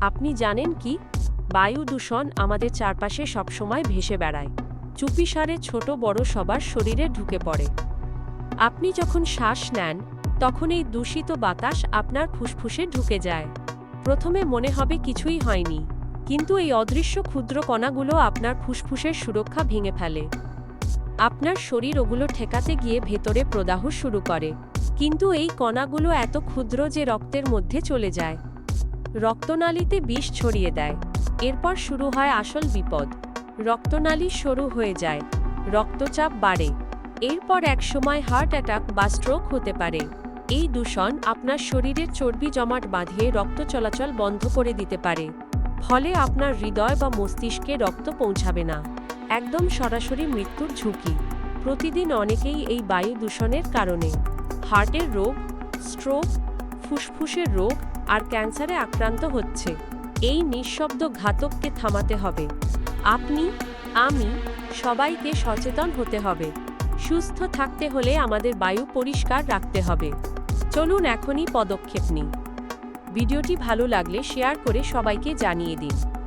আপনি জানেন কি? বায়ু দূষণ আমাদের চারপাশে সবসময় ভেসে বেড়ায়। চুপিসারে ছোট বড় সবার শরীরে ঢুকে পড়ে। আপনি যখন শ্বাস নেন, তখন এই দূষিত বাতাস আপনার ফুসফুসে ঢুকে যায়। প্রথমে মনে হবে কিছুই হয়নি, কিন্তু এই অদৃশ্য ক্ষুদ্র কণাগুলো আপনার ফুসফুসের সুরক্ষা ভেঙে ফেলে। আপনার শরীর ওগুলো ঠেকাতে গিয়ে ভেতরে প্রদাহ শুরু করে, কিন্তু এই কণাগুলো এত ক্ষুদ্র যে রক্তের মধ্যে চলে যায়। রক্তনালীতে বিষ ছড়িয়ে দেয়। এরপর শুরু হয় আসল বিপদ। রক্তনালী সরু হয়ে যায়। রক্তচাপ বাড়ে। এরপর একসময় হার্ট অ্যাটাক বা স্ট্রোক হতে পারে। এই দূষণ আপনার শরীরের চর্বি জমাট বাঁধিয়ে রক্ত চলাচল বন্ধ করে দিতে পারে। ফলে আপনার হৃদয় বা মস্তিষ্কে রক্ত পৌঁছাবে না। একদম সরাসরি মৃত্যুর ঝুঁকি। প্রতিদিন অনেকেই এই বায়ু দূষণের কারণে হার্টের রোগ, স্ট্রোক ফুসফুসের রোগ আর ক্যান্সারে আক্রান্ত হচ্ছে। এই নিঃশব্দ ঘাতককে থামাতে হবে। আপনি, আমি, সবাইকে সচেতন হতে হবে। সুস্থ থাকতে হলে আমাদের বায়ু পরিষ্কার রাখতে হবে। চলুন এখনই পদক্ষেপ নিই। ভিডিওটি ভালো লাগলে শেয়ার করে সবাইকে জানিয়ে দিন।